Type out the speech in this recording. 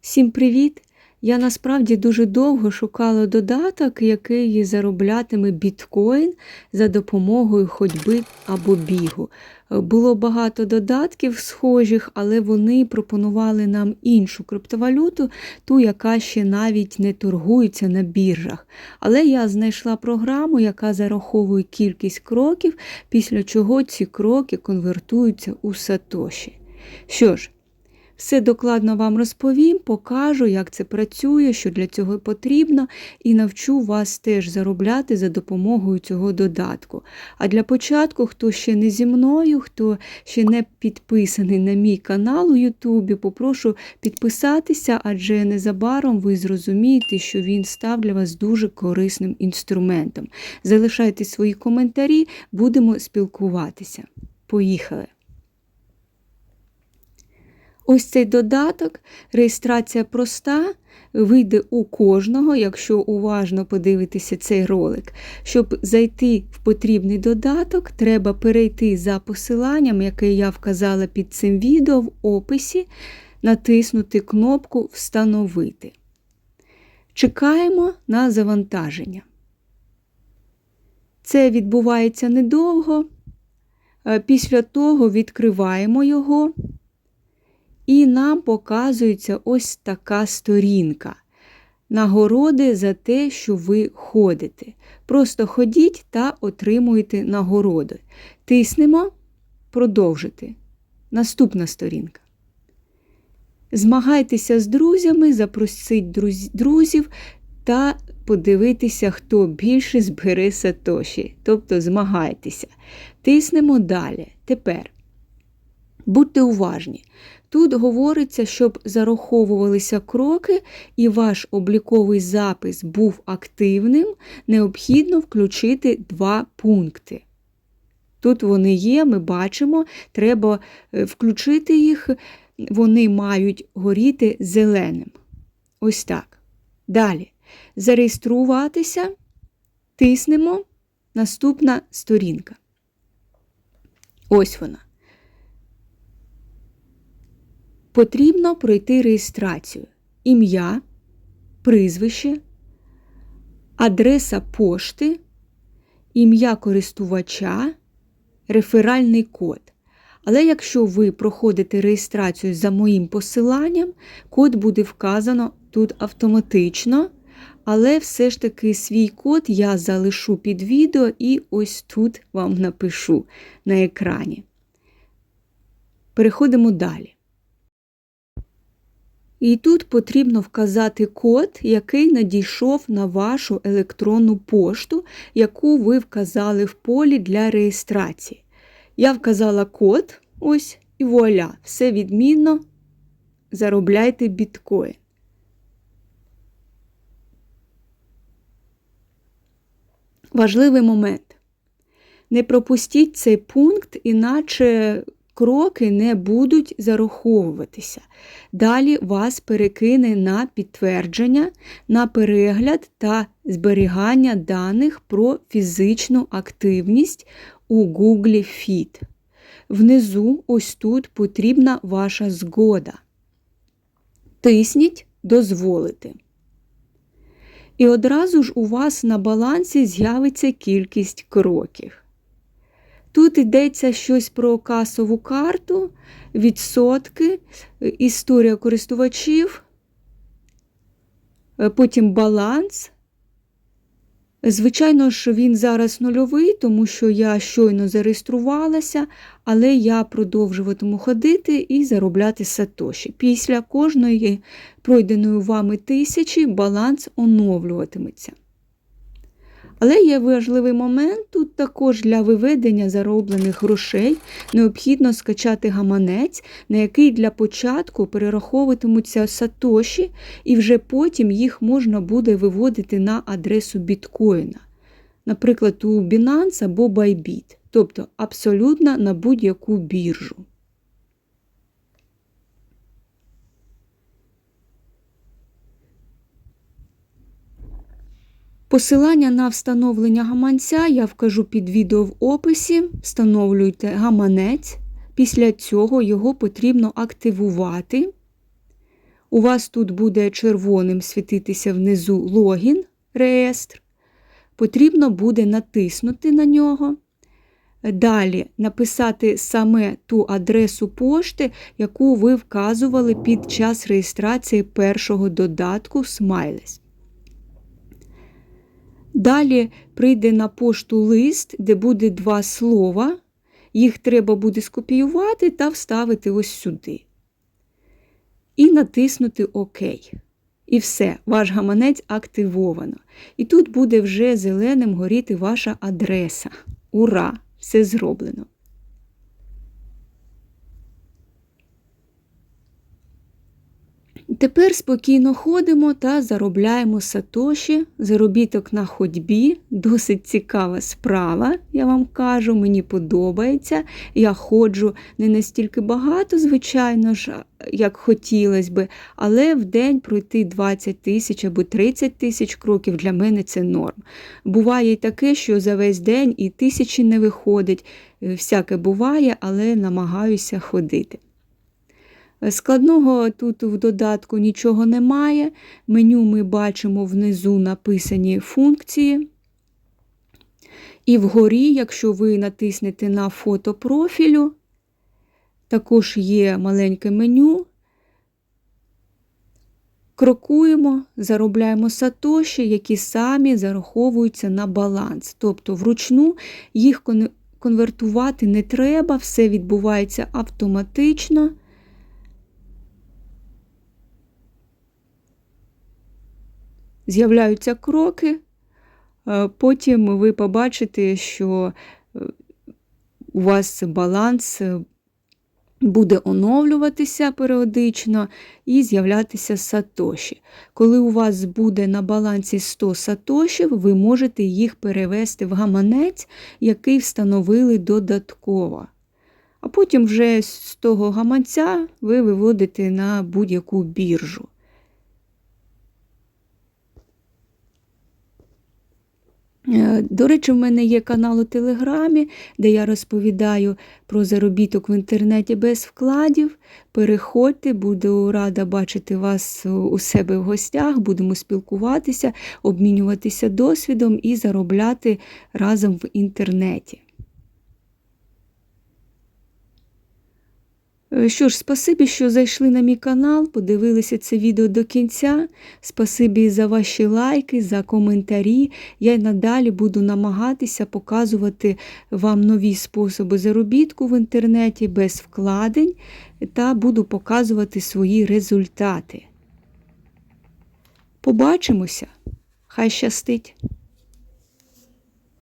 Всім привіт! Я насправді дуже довго шукала додаток, який зароблятиме біткоін за допомогою ходьби або бігу. Було багато додатків схожих, але вони пропонували нам іншу криптовалюту, ту, яка ще навіть не торгується на біржах. Але я знайшла програму, яка зараховує кількість кроків, після чого ці кроки конвертуються у сатоші. Що ж, все докладно вам розповім, покажу, як це працює, що для цього потрібно, і навчу вас теж заробляти за допомогою цього додатку. А для початку, хто ще не зі мною, хто ще не підписаний на мій канал у Ютубі, попрошу підписатися, адже незабаром ви зрозумієте, що він став для вас дуже корисним інструментом. Залишайте свої коментарі, будемо спілкуватися. Поїхали! Ось цей додаток, реєстрація проста, вийде у кожного, якщо уважно подивитися цей ролик. Щоб зайти в потрібний додаток, треба перейти за посиланням, яке я вказала під цим відео в описі, натиснути кнопку Встановити. Чекаємо на завантаження. Це відбувається недовго. Після того відкриваємо його. І нам показується ось така сторінка. Нагороди за те, що ви ходите. Просто ходіть та отримуєте нагороди. Тиснемо продовжити. Наступна сторінка. Змагайтеся з друзями, запросіть друзів та подивитися, хто більше збере сатоші. Тобто змагайтеся. Тиснемо далі. Тепер. Будьте уважні. Тут говориться, щоб зараховувалися кроки і ваш обліковий запис був активним, необхідно включити два пункти. Тут вони є, ми бачимо, треба е, включити їх, вони мають горіти зеленим. Ось так. Далі. Зареєструватися, тиснемо наступна сторінка. Ось вона. Потрібно пройти реєстрацію. Ім'я, прізвище, адреса пошти, ім'я користувача, реферальний код. Але якщо ви проходите реєстрацію за моїм посиланням, код буде вказано тут автоматично. Але все ж таки свій код я залишу під відео і ось тут вам напишу на екрані. Переходимо далі. І тут потрібно вказати код, який надійшов на вашу електронну пошту, яку ви вказали в полі для реєстрації. Я вказала код, ось і вуаля, все відмінно. Заробляйте біткоін. Важливий момент. Не пропустіть цей пункт, іначе кроки не будуть зараховуватися. Далі вас перекине на підтвердження, на перегляд та зберігання даних про фізичну активність у Google Fit. Внизу, ось тут потрібна ваша згода. Тисніть Дозволити. І одразу ж у вас на балансі з'явиться кількість кроків. Тут йдеться щось про касову карту, відсотки, історія користувачів, е, потім баланс. Звичайно ж, він зараз нульовий, тому що я щойно зареєструвалася, але я продовжуватиму ходити і заробляти сатоші. Після кожної пройденої вами тисячі баланс оновлюватиметься. Але є важливий момент тут також для виведення зароблених грошей необхідно скачати гаманець, на який для початку перераховуватимуться сатоші, і вже потім їх можна буде виводити на адресу біткоїна, наприклад, у Binance або Bybit, тобто абсолютно на будь-яку біржу. Посилання на встановлення гаманця я вкажу під відео в описі. Встановлюйте гаманець. Після цього його потрібно активувати. У вас тут буде червоним світитися внизу логін, реєстр. Потрібно буде натиснути на нього. Далі написати саме ту адресу пошти, яку ви вказували під час реєстрації першого додатку Smiles. Далі прийде на пошту лист, де буде два слова. Їх треба буде скопіювати та вставити ось сюди. І натиснути ОК. І все, ваш гаманець активовано. І тут буде вже зеленим горіти ваша адреса. Ура! Все зроблено. Тепер спокійно ходимо та заробляємо сатоші, заробіток на ходьбі. Досить цікава справа, я вам кажу, мені подобається. Я ходжу не настільки багато, звичайно ж, як хотілося би, але в день пройти 20 тисяч або 30 тисяч кроків для мене це норм. Буває й таке, що за весь день і тисячі не виходить. Всяке буває, але намагаюся ходити. Складного тут в додатку нічого немає. Меню ми бачимо внизу написані функції. І вгорі, якщо ви натиснете на фото профілю, також є маленьке меню. Крокуємо, заробляємо сатоші, які самі зараховуються на баланс. Тобто вручну їх конвертувати не треба, все відбувається автоматично. З'являються кроки, потім ви побачите, що е, у вас баланс е, буде оновлюватися періодично і з'являтися сатоші. Коли у вас буде на балансі 100 сатошів, ви можете їх перевести в гаманець, який встановили додатково. А потім вже з того гаманця ви виводите на будь-яку біржу. До речі, в мене є канал у Телеграмі, де я розповідаю про заробіток в інтернеті без вкладів. Переходьте, буду рада бачити вас у себе в гостях, будемо спілкуватися, обмінюватися досвідом і заробляти разом в інтернеті. Що ж, спасибі, що зайшли на мій канал, подивилися це відео до кінця. Спасибі за ваші лайки, за коментарі. Я й надалі буду намагатися показувати вам нові способи заробітку в інтернеті без вкладень та буду показувати свої результати. Побачимося! Хай щастить!